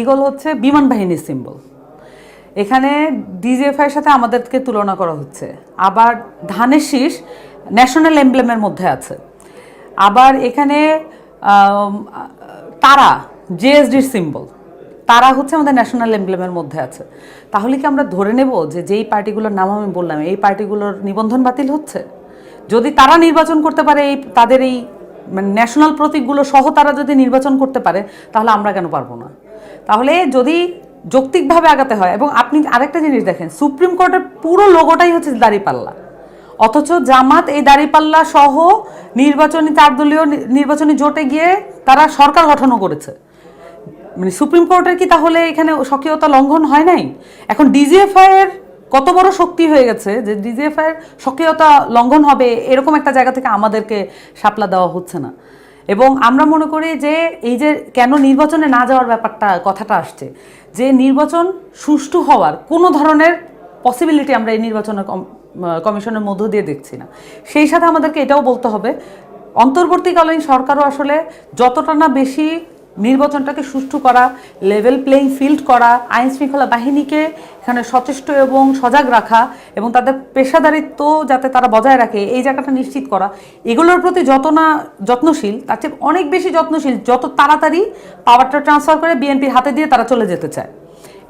Eagle হচ্ছে বিমান বাহিনীর সিম্বল এখানে ডিজিএফআই এর সাথে আমাদেরকে তুলনা করা হচ্ছে। আবার ধানের শীষ ন্যাশনাল এমব্লেমের মধ্যে আছে। আবার এখানে তারা জেএসডির সিম্বল তারা হচ্ছে আমাদের ন্যাশনাল এমব্লেমের মধ্যে আছে। তাহলে কি আমরা ধরে নেব যে যেই পার্টিগুলোর নাম আমি বললাম, এই পার্টিগুলোর নিবন্ধন বাতিল হচ্ছে? যদি তারা নির্বাচন করতে পারে এই, তাদের এই মানে ন্যাশনাল প্রতীকগুলো সহ তারা যদি নির্বাচন করতে পারে, তাহলে আমরা কেন পারব না? তাহলে যদি যৌক্তিকভাবে আগাতে হয়, এবং আপনি আরেকটা জিনিস দেখেন, সুপ্রিম কোর্টের পুরো লোগোটাই হচ্ছে দাঁড়িপাল্লা। অথচ জামাত এই দাঁড়িপাল্লা সহ নির্বাচনী চার দলীয় নি- নির্বাচনী জোটে গিয়ে তারা সরকার গঠনও করেছে। মানে সুপ্রিম কোর্টের কি তাহলে এখানে স্বকীয়তা লঙ্ঘন হয় নাই? এখন ডিজিএফআই এর কত বড় শক্তি হয়ে গেছে যে ডিজিএফআই এর স্বকীয়তা লঙ্ঘন হবে এরকম একটা জায়গা থেকে আমাদেরকে সাপলা দেওয়া হচ্ছে না। এবং আমরা মনে করি যে এই যে কেন নির্বাচনে না যাওয়ার ব্যাপারটা, কথাটা আসছে, যে নির্বাচন সুষ্ঠু হওয়ার কোনো ধরনের পসিবিলিটি আমরা এই নির্বাচনের কমিশনের মধ্য দিয়ে দেখছি না। সেই সাথে আমাদেরকে এটাও বলতে হবে, অন্তর্বর্তীকালীন সরকারও আসলে যতটা না বেশি নির্বাচনটাকে সুষ্ঠু করা লেভেল প্লেইং ফিল্ড করা, আইন শৃঙ্খলা বাহিনীকে এখানে সচেষ্ট এবং সজাগ রাখা এবং তাদের পেশাদারিত্ব যাতে তারা বজায় রাখে, এই জায়গাটা নিশ্চিত করা। এগুলোর প্রতি যত না যত্নশীল, তার চেয়ে অনেক বেশি যত্নশীল যত তাড়াতাড়ি পাওয়ারটা ট্রান্সফার করে বিএনপির হাতে দিয়ে তারা চলে যেতে চায়।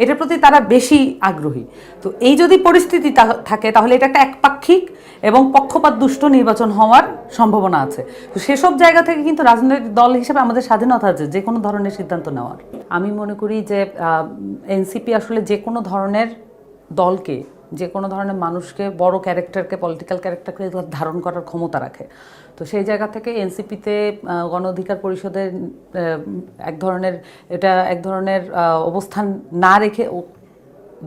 এটার প্রতি তারা বেশি আগ্রহী। তো এই যদি পরিস্থিতি থাকে, তাহলে এটা একটা একপাক্ষিক এবং পক্ষপাত দুষ্ট নির্বাচন হওয়ার সম্ভাবনা আছে। তো সেসব জায়গা থেকে কিন্তু রাজনৈতিক দল হিসেবে আমাদের স্বাধীনতা আছে, যে কোনো ধরনের সিদ্ধান্ত নেওয়ার। আমি মনে করি যে এনসিপি আসলে যে কোনো ধরনের দলকে, যে কোনো ধরনের মানুষকে বড় ক্যারেক্টারকে, পলিটিক্যাল ক্যারেক্টারকে ধারণ করার ক্ষমতা রাখে। তো সেই জায়গা থেকে এনসিপিতে গণ অধিকার পরিষদের এক ধরনের, এটা এক ধরনের অবস্থান না রেখে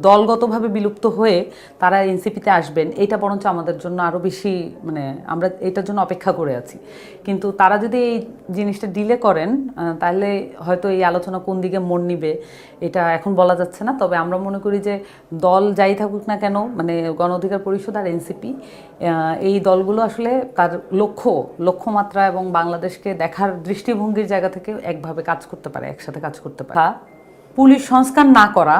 দলগতভাবে বিলুপ্ত হয়ে তারা এনসিপিতে আসবেন এটা বরঞ্চ আমাদের জন্য আরও বেশি মানে আমরা এটার জন্য অপেক্ষা করে আছি। কিন্তু তারা যদি এই জিনিসটা ডিলে করেন তাহলে হয়তো এই আলোচনা কোন দিকে মন নিবে, এটা এখন বলা যাচ্ছে না। তবে আমরা মনে করি যে দল যাই থাকুক না কেন মানে গণ অধিকার পরিষদ আর এনসিপি এই দলগুলো আসলে তার লক্ষ্য, লক্ষ্যমাত্রা এবং বাংলাদেশকে দেখার দৃষ্টিভঙ্গির জায়গা থেকে একভাবে কাজ করতে পারে, একসাথে কাজ করতে পারে। পুলিশ সংস্কার না করা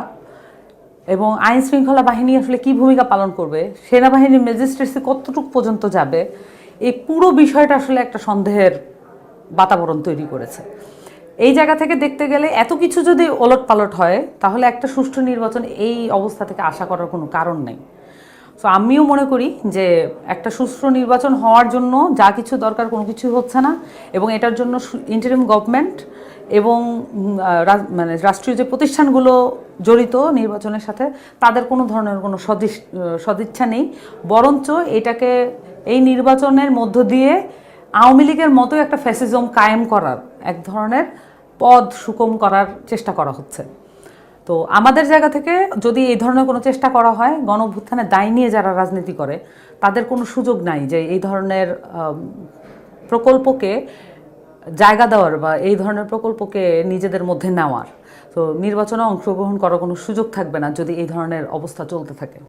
এবং আইন শৃঙ্খলা বাহিনী আসলে কি ভূমিকা পালন করবে, সেনাবাহিনীর ম্যাজিস্ট্রেসি কতটুকু পর্যন্ত যাবে, এই পুরো বিষয়টা আসলে একটা সন্দেহের বাতাবরণ তৈরি করেছে। এই জায়গা থেকে দেখতে গেলে এত কিছু যদি ওলট পালট হয়, তাহলে একটা সুষ্ঠু নির্বাচন এই অবস্থা থেকে আশা করার কোনো কারণ নেই। তো আমিও মনে করি যে একটা সুষ্ঠু নির্বাচন হওয়ার জন্য যা কিছু দরকার কোনো কিছু হচ্ছে না এবং এটার জন্য ইন্টারিম গভর্নমেন্ট এবং মানে রাষ্ট্রীয় যে প্রতিষ্ঠানগুলো জড়িত নির্বাচনের সাথে তাদের কোনো ধরনের কোনো আহ, সদিচ্ছা নেই। বরঞ্চ এটাকে এই নির্বাচনের মধ্য দিয়ে আওয়ামী লীগের মতো একটা ফ্যাসিজম কায়েম করার এক ধরনের পদ সুকম করার চেষ্টা করা হচ্ছে। তো আমাদের জায়গা থেকে যদি এই ধরনের কোনো চেষ্টা করা হয় গণ দায় নিয়ে যারা রাজনীতি করে তাদের কোনো সুযোগ নাই যে এই ধরনের প্রকল্পকে জায়গা দেওয়ার বা এই ধরনের প্রকল্পকে নিজেদের মধ্যে নেওয়ার। তো নির্বাচনে অংশগ্রহণ করার কোনো সুযোগ থাকবে না যদি এই ধরনের অবস্থা চলতে থাকে।